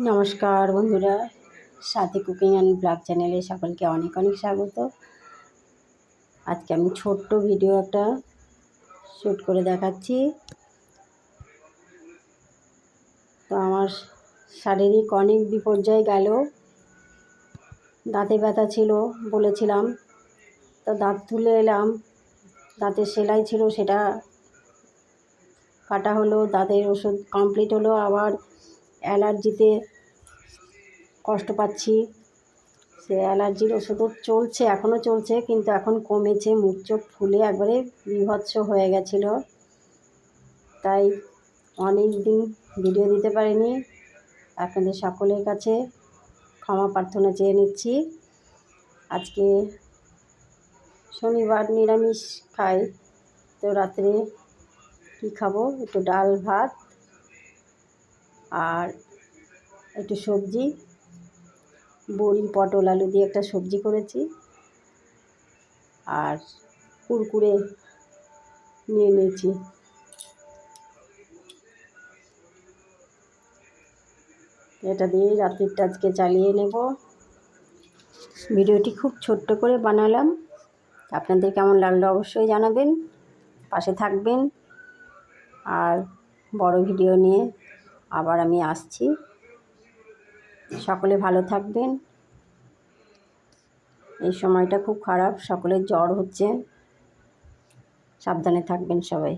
নমস্কার বন্ধুরা, সাথে কুকিং অ্যান্ড ব্লগ চ্যানেলে সকলকে অনেক অনেক স্বাগত। আজকে আমি ছোট্ট ভিডিও একটা শ্যুট করে দেখাচ্ছি। তো আমার শারীরিক অনেক বিপর্যয় গেল। দাঁতে ব্যথা ছিল বলেছিলাম। তো দাঁত তুলে এলাম। দাঁতের সেলাই ছিল, সেটা কাটা হলো, দাঁতের ওষুধ কমপ্লিট হলো, আবার অ্যালার্জিতে কষ্ট পাচ্ছি। সে অ্যালার্জির ওষুধও চলছে, এখনও চলছে, কিন্তু এখন কমেছে, মুখ চোখ ফুলে একবারে বিভৎস হয়ে গেছিল। তাই অনেক দিন ভিডিও দিতে পারিনি। আপনাদের সকলের কাছে ক্ষমা প্রার্থনা চেয়ে নিচ্ছি। আজকে শনিবার নিরামিষ খাই, তো রাত্রে কী খাব? একটু ডাল ভাত আর একটু সবজি, বড়ি, পটল, আলু দিয়ে একটা সবজি করেছি। আর কুরকুরে নিয়ে নিয়েছি। এটা দিয়ে রাত্রিটা আজকে চালিয়ে নেব। ভিডিওটি খুব ছোট্ট করে বানালাম। আপনাদের কেমন লাগল অবশ্যই জানাবেন। পাশে থাকবেন। আর বড় ভিডিও নিয়ে আবার আমি আসছি। সকলে ভালো থাকবেন। এই সময়টা খুব খারাপ, সকলের জ্বর হচ্ছে। সাবধানে থাকবেন সবাই।